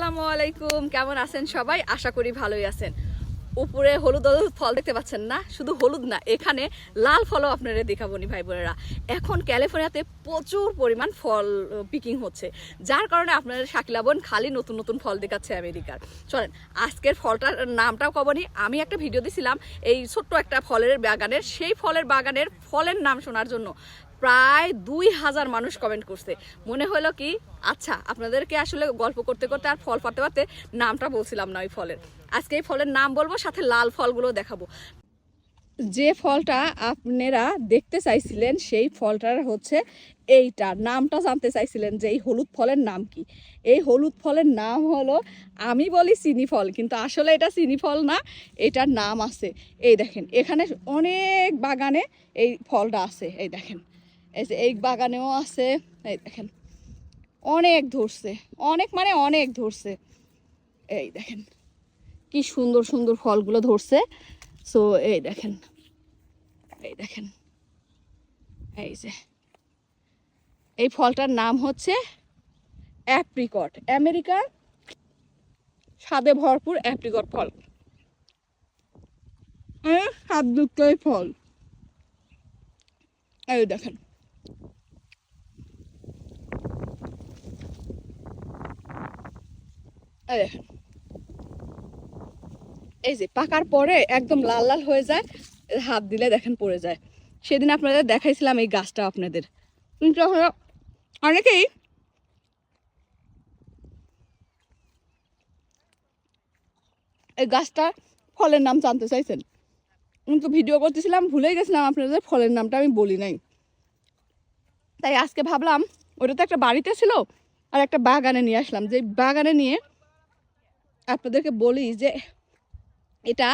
আসসালামু আলাইকুম। কেমন আছেন সবাই? আশা করি ভালোই আছেন। উপরে হলুদ হলুদ ফল দেখতে পাচ্ছেন না? শুধু হলুদ না, এখানে লাল ফলও আপনারা দেখাবো নি ভাই বোনেরা। এখন ক্যালিফোর্নিয়াতে প্রচুর পরিমাণ ফল পিকিং হচ্ছে। যার কারণে আপনাদের শাকিলা বোন খালি নতুন নতুন ফল দেখাচ্ছে আমেরিকার। চলেন, আজকের ফলটার নামটাও কবনি আমি একটা ভিডিও দিছিলাম, এই ছোট্ট একটা ফলের বাগানের, সেই ফলের বাগানের ফলের নাম শোনার জন্য। প্রায় দুই হাজার মানুষ কমেন্ট করছে। মনে হলো কি আচ্ছা আপনাদেরকে আসলে গল্প করতে করতে আর ফল পাতে পাতে নামটা বলছিলাম না ওই ফলের। আজকে এই ফলের নাম বলব, সাথে লাল ফলগুলো দেখাবো। যে ফলটা আপনারা দেখতে চাইছিলেন, সেই ফলটার হচ্ছে এইটা। নামটা জানতে চাইছিলেন যে এই হলুদ ফলের নাম কি? এই হলুদ ফলের নাম হলো, আমি বলি চিনি ফল, কিন্তু আসলে এটা চিনি ফল না, এটার নাম আছে। এই দেখেন, এখানে অনেক বাগানে এই ফলটা আছে, এই দেখেন। এই যে এই বাগানেও আছে। এই দেখেন, অনেক ধরছে, অনেক মানে অনেক ধরছে। এই দেখেন, কি সুন্দর সুন্দর ফলগুলো ধরছে। সো এই দেখেন এই দেখেন, এই যে, এই ফলটার নাম হচ্ছে অ্যাপ্রিকট, আমেরিকার স্বাদে ভরপুর অ্যাপ্রিকট ফল। স্বাদযুক্ত এই ফল। এই দেখেন এই যে পাকার পরে একদম লাল লাল হয়ে যায়, হাত দিলে দেখেন পড়ে যায়। সেদিন আপনাদের দেখাইছিলাম এই গাছটা আপনাদের। কিন্তু অনেকেই এই গাছটা ফলের নাম জানতে চাইছেন। কিন্তু ভিডিও করতেছিলাম ভুলে গেছিলাম আপনাদের ফলের নামটা, আমি বলি নাই। তাই আজকে ভাবলাম, ওটা তো একটা বাড়িতে ছিল, আর একটা বাগানে নিয়ে আসলাম। যে বাগানে নিয়ে আপনাদেরকে বলি যে এটা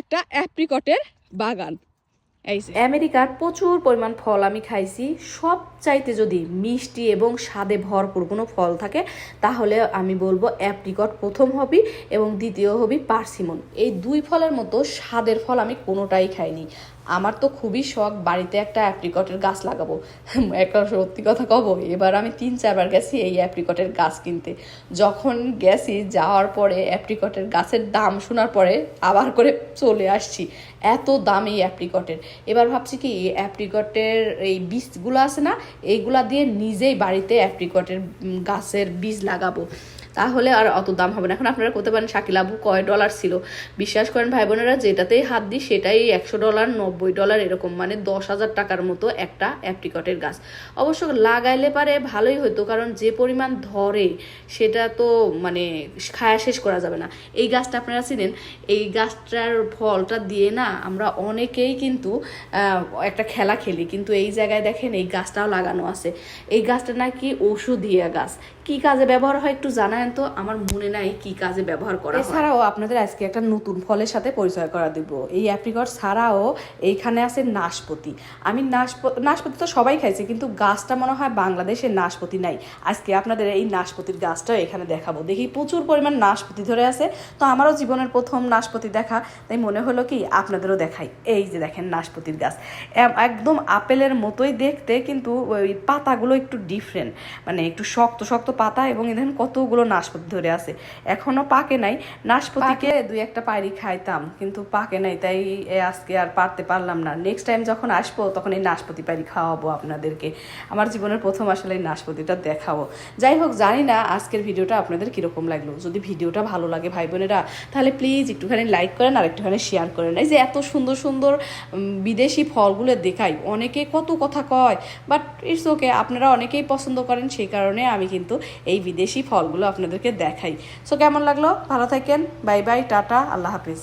একটা অ্যাপ্রিকটের বাগান। আমেরিকার প্রচুর পরিমাণ ফল আমি খাইছি। সব চাইতে যদি মিষ্টি এবং স্বাদে ভরপুর কোনো ফল থাকে, তাহলে আমি বলব অ্যাপ্রিকট প্রথম হবি এবং দ্বিতীয় হবি পার্সিমন। এই দুই ফলের মতো স্বাদের ফল আমি কোনোটাই খাইনি। আমার তো খুবই শখ বাড়িতে একটা অ্যাপ্রিকটের গাছ লাগাবো। একটা সত্যি কথা কব, এবার আমি তিন চারবার গেছি এই অ্যাপ্রিকটের গাছ কিনতে। যখন গেছি যাওয়ার পরে অ্যাপ্রিকটের গাছের দাম শোনার পরে আবার করে চলে আসছি, এত দাম এই অ্যাপ্রিকটের এবার ভাবছি কি, এই অ্যাপ্রিকটের এই বীজগুলো আছে না, এইগুলা দিয়ে নিজেই বাড়িতে অ্যাপ্রিকটের গাছের বীজ লাগাবো। তাহলে আর অত দাম হবে না। এখন আপনারা করতে পারেন শাকিলাবু কয় ডলার ছিল? বিশ্বাস করেন ভাই বোনেরা যেটাতেই হাত দিই সেটাই একশো ডলার নব্বই ডলার এরকম মানে দশ হাজার টাকার মতো একটা অ্যাপ্রিকটের গাছ। অবশ্য লাগাইলে পারে, ভালোই হতো কারণ যে পরিমাণ ধরে সেটা তো মানে খায়া শেষ করা যাবে না। এই গাছটা আপনারা চিনেন? এই গাছটার ফলটা দিয়ে না আমরা অনেকেই কিন্তু একটা খেলা খেলি। কিন্তু এই জায়গায় দেখেন এই গাছটাও লাগানো আছে। এই গাছটা নাকি ওষুধীয় গাছ। কি কাজে ব্যবহার হয় একটু জানান তো আমার মনে নাই কি কাজে ব্যবহার করা এছাড়াও আপনাদের আজকে একটা নতুন ফলের সাথে পরিচয় করা দেব। এই অ্যাপ্রিকট ছাড়াও এইখানে আছে নাশপতি। আমি নাশপতি নাশপতি তো সবাই খাইছে, কিন্তু গাছটা মনে হয় বাংলাদেশে নাশপতি নাই। আজকে আপনাদের এই নাশপতির গাছটাও এখানে দেখাবো। দেখি প্রচুর পরিমাণ নাশপতি ধরে আছে। তো আমারও জীবনের প্রথম নাশপতি দেখা, তাই মনে হলো কি আপনাদেরও দেখাই। এই যে দেখেন নাশপতির গাছ। একদম আপেলের মতোই দেখতে, কিন্তু ওই পাতাগুলো একটু ডিফারেন্ট মানে একটু শক্ত শক্ত পাতা এবং দেখেন কতগুলো নাশপাতি ধরে আছে। এখনও পাকে নাই। নাশপাতিকে দুই একটা পায়রি খাইতাম, কিন্তু পাকে নাই, তাই আজকে আর পারতে পারলাম না। নেক্সট টাইম যখন আসব, তখন এই নাশপাতি পায়রি খাওয়াবো আপনাদেরকে। আমার জীবনের প্রথম আসলে এই নাশপাতিটা দেখাবো। যাই হোক, জানি না আজকের ভিডিওটা আপনাদের কীরকম লাগল। যদি ভিডিওটা ভালো লাগে ভাই বোনেরা তাহলে প্লিজ একটুখানি লাইক করেন আর একটুখানি শেয়ার করেন। এই যে এত সুন্দর সুন্দর বিদেশি ফলগুলো দেখাই। অনেকে কত কথা কয় বাট ইটস ওকে আপনারা অনেকেই পছন্দ করেন, সেই কারণে আমি কিন্তু এই বিদেশি ফলগুলো আপনাদেরকে দেখাই। সো কেমন লাগল? ভালো থাকেন। বাই বাই টাটা আল্লাহ হাফিজ।